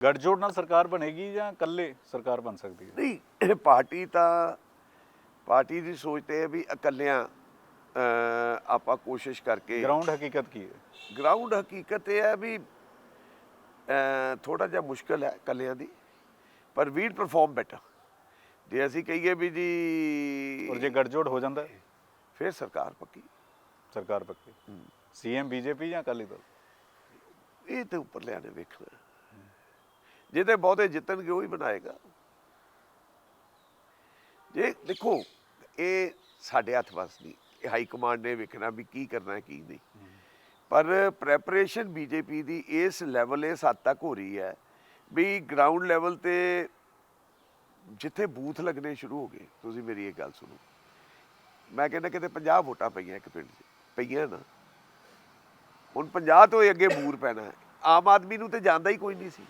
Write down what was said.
ਗੱਠਜੋੜ ਨਾਲ ਸਰਕਾਰ ਬਣੇਗੀ ਜਾਂ ਇਕੱਲੇ ਸਰਕਾਰ ਬਣ ਸਕਦੀ ਹੈ? ਨਹੀਂ ਇਹ ਪਾਰਟੀ ਤਾਂ ਪਾਰਟੀ ਦੀ ਸੋਚ ਤੇ ਹੈ ਵੀ ਇਕੱਲਿਆਂ ਅਹ, ਆਪਾਂ ਕੋਸ਼ਿਸ਼ ਕਰਕੇ ਗਰਾਊਂਡ ਹਕੀਕਤ ਕੀ ਹੈ? ਗਰਾਊਂਡ ਹਕੀਕਤ ਇਹ ਹੈ ਵੀ ਥੋੜਾ ਜਿਹਾ ਮੁਸ਼ਕਲ ਹੈ ਇਕੱਲਿਆਂ ਦੀ ਪਰ ਵੀਡ ਪਰਫਾਰਮ ਬੈਟਰ ਜੇ ਅਸੀਂ ਕਹੀਏ ਵੀ ਜੀ ਔਰ ਜੇ ਗੱਠਜੋੜ ਹੋ ਜਾਂਦਾ ਹੈ, ਫਿਰ ਸਰਕਾਰ ਪੱਕੀ। ਸਰਕਾਰ ਪੱਕੀ। ਸੀਐਮ ਬੀਜੇਪੀ ਜਾਂ ਅਕਾਲੀ ਦਲ? ਇਹ ਤੇ ਉੱਪਰ ਲਿਆਣੇ ਵੇਖਣਾ। ਜਿਹਦੇ ਬਹੁਤੇ ਜਿੱਤਣਗੇ ਉਹ ਹੀ ਬਣਾਏਗਾ? ਜੇ ਦੇਖੋ, ਇਹ ਸਾਡੇ ਹੱਥ ਵਸ ਨਹੀਂ। ਇਹ ਹਾਈ ਕਮਾਂਡ ਨੇ ਵੇਖਣਾ ਵੀ ਕੀ ਕਰਨਾ ਹੈ ਕੀ ਨਹੀਂ। ਪਰ ਪ੍ਰੈਪਰੇਸ਼ਨ ਬੀਜੇਪੀ ਦੀ ਇਸ ਲੈਵਲ ਇਸ ਹੱਦ ਤੱਕ ਹੋ ਰਹੀ ਹੈ ਵੀ ਗਰਾਊਂਡ ਲੈਵਲ ਤੇ ਜਿੱਥੇ ਬੂਥ ਲੱਗਣੇ ਸ਼ੁਰੂ ਹੋ ਗਏ, ਤੁਸੀਂ ਮੇਰੀ ਇਹ ਗੱਲ ਸੁਣੋ। ਮੈਂ ਕਹਿੰਦਾ ਕਿਤੇ 50 ਵੋਟਾਂ ਪਈਆਂ ਇੱਕ ਪਿੰਡ 'ਚ, ਪਈਆਂ ਨਾ। ਹੁਣ 50 ਤੋਂ ਹੀ ਅੱਗੇ ਬੂਰ ਪੈਣਾ ਹੈ। ਆਮ ਆਦਮੀ ਨੂੰ ਤੇ ਜਾਂਦਾ ਹੀ ਕੋਈ ਨਹੀਂ ਸੀ।